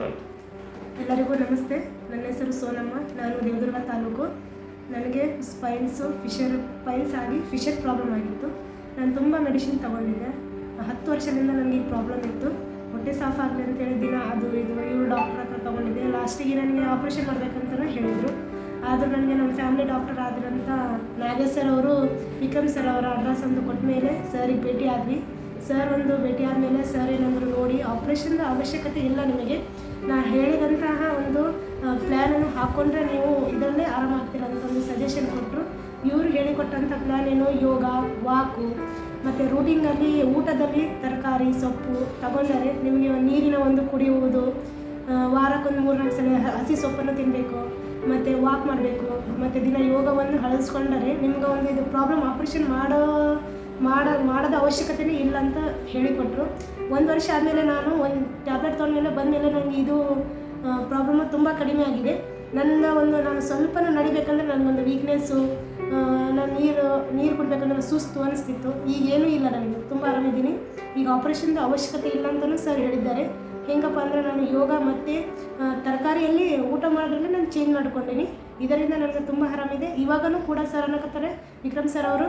ಎಲ್ಲರಿಗೂ ನಮಸ್ತೆ. ನನ್ನ ಹೆಸರು ಸೋನಮ್ಮ. ನಾನು ದೇವದುರ್ಗ ತಾಲೂಕು. ನನಗೆ ಸ್ಪೈನ್ಸು ಫಿಶರ್ ಪೈಲ್ಸ್ ಆಗಿ ಫಿಶರ್ ಪ್ರಾಬ್ಲಮ್ ಆಗಿತ್ತು. ನಾನು ತುಂಬ ಮೆಡಿಸಿನ್ ತೊಗೊಂಡಿದ್ದೆ. ಹತ್ತು ವರ್ಷದಿಂದ ನನಗೆ ಈ ಪ್ರಾಬ್ಲಮ್ ಇತ್ತು. ಹೊಟ್ಟೆ ಸಾಫ್ ಆಗಲಿ ಅಂತೇಳಿ ದಿನ ಅದು ಇದು, ಇವರು ಡಾಕ್ಟರ್ ಹತ್ರ ತೊಗೊಂಡಿದ್ದೆ. ಲಾಸ್ಟಿಗೆ ನನಗೆ ಆಪ್ರೇಷನ್ ಮಾಡಬೇಕಂತಲೂ ಹೇಳಿದರು. ಆದರೂ ನನಗೆ ನಮ್ಮ ಫ್ಯಾಮಿಲಿ ಡಾಕ್ಟರ್ ಆದ್ರಂತ ನಾಗೇಶ್ ಸರ್ ಅವರು, ವಿಕ್ರಮ್ ಸರ್ ಅವರ ಅಡ್ರೆಸ್ ಅಂತ ಕೊಟ್ಟ ಮೇಲೆ ಸರಿಗೆ ಭೇಟಿ ಆದ್ವಿ. ಸರ್ ಒಂದು ಭೇಟಿ ಆದಮೇಲೆ ಸರ್ ಏನಂದ್ರು ನೋಡಿ ಆಪ್ರೇಷನ್ದ ಅವಶ್ಯಕತೆ ಇಲ್ಲ ನಿಮಗೆ. ನಾ ಹೇಳಿದಂತಹ ಒಂದು ಪ್ಲ್ಯಾನನ್ನು ಹಾಕ್ಕೊಂಡ್ರೆ ನೀವು ಇದರಲ್ಲೇ ಆರಾಮಾಗ್ತೀರ ಅಂತ ಒಂದು ಸಜೆಷನ್ ಕೊಟ್ಟರು ಇವರು ಹೇಳಿಕೊಟ್ಟಂಥ ಪ್ಲ್ಯಾನ್ ಏನು, ಯೋಗ ವಾಕು ಮತ್ತು ರೂಟಿಂಗಲ್ಲಿ ಊಟದಲ್ಲಿ ತರಕಾರಿ, ಸೊಪ್ಪು ತಗೊಂಡರೆ ನಿಮಗೆ ನೀರಿನ ಒಂದು ಕುಡಿಯುವುದು ವಾರಕ್ಕೊಂದು ವಾರಕ್ಕೊಂದು ಮೂರ್ನಾಲ್ಕು ಸಲ ಹಸಿ ಸೊಪ್ಪನ್ನು ತಿನ್ನಬೇಕು ಮತ್ತು ವಾಕ್ ಮಾಡಬೇಕು, ಮತ್ತು ದಿನ ಯೋಗವನ್ನು ಅಳವಡಿಸ್ಕೊಂಡರೆ ನಿಮ್ಗೆ ಒಂದು ಇದು ಪ್ರಾಬ್ಲಮ್ ಆಪ್ರೇಷನ್ ಮಾಡೋ, ಮಾಡ ಅವಶ್ಯಕತೆನೇ ಇಲ್ಲ ಅಂತ ಹೇಳಿಕೊಟ್ರು. ಒಂದು ವರ್ಷ ಆದಮೇಲೆ ನಾನು ಒಂದು ಟ್ಯಾಬ್ಲೆಟ್ ತೊಗೊಂಡ್ಮೇಲೆ ಬಂದಮೇಲೆ ನನಗೆ ಇದು ಪ್ರಾಬ್ಲಮ್ ತುಂಬ ಕಡಿಮೆ ಆಗಿದೆ. ನನ್ನ ಒಂದು, ನಾನು ಸ್ವಲ್ಪನೂ ನಡಿಬೇಕಂದ್ರೆ ನನಗೊಂದು ವೀಕ್ನೆಸ್ಸು ನಾನು ನೀರು ನೀರು ಕುಡಬೇಕಂದ್ರೆ ಸುಸ್ತು ಅನಿಸ್ತಿತ್ತು. ಈಗ ಏನೂ ಇಲ್ಲ ನನಗೆ, ತುಂಬ ಆರಾಮಿದ್ದೀನಿ. ಈಗ ಆಪ್ರೇಷನ್ದು ಅವಶ್ಯಕತೆ ಇಲ್ಲ ಅಂತಲೂ ಸರ್ ಹೇಳಿದ್ದಾರೆ. ಹೆಂಗಪ್ಪ ಅಂದರೆ ನಾನು ಯೋಗ ಮತ್ತು ತರಕಾರಿಯಲ್ಲಿ ಊಟ ಮಾಡೋದ್ರಲ್ಲಿ ನಾನು ಚೇಂಜ್ ಮಾಡ್ಕೊಂಡೀನಿ. ಇದರಿಂದ ನನಗೆ ತುಂಬ ಆರಾಮಿದೆ. ಇವಾಗಲೂ ಕೂಡ ಸರ್ ಅನ್ನಕತ್ತಾರೆ ವಿಕ್ರಮ್ ಸರ್ ಅವರು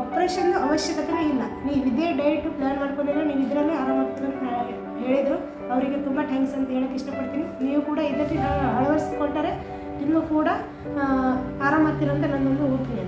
ಆಪ್ರೇಷನ್ ಅವಶ್ಯಕತೆನೇ ಇಲ್ಲ. ನೀವು ಇದೇ ಡಯಟು ಪ್ಲ್ಯಾನ್ ಮಾಡ್ಕೊಂಡಿದ್ರೆ ನೀವು ಇದರಲ್ಲೇ ಆರಾಮಾಗ್ತೀರ ಅಂತ ಹೇಳಿದರು. ಅವರಿಗೆ ತುಂಬ ಥ್ಯಾಂಕ್ಸ್ ಅಂತ ಹೇಳಕ್ಕೆ ಇಷ್ಟಪಡ್ತೀನಿ. ನೀವು ಕೂಡ ಇದಕ್ಕೆ ಅಳವಡಿಸ್ಕೊಂಡರೆ ಇನ್ನೂ ಕೂಡ ಆರಾಮಾಗ್ತೀರ ಅಂತ ನನ್ನೊಂದು ಒಪಿನಿಯನ್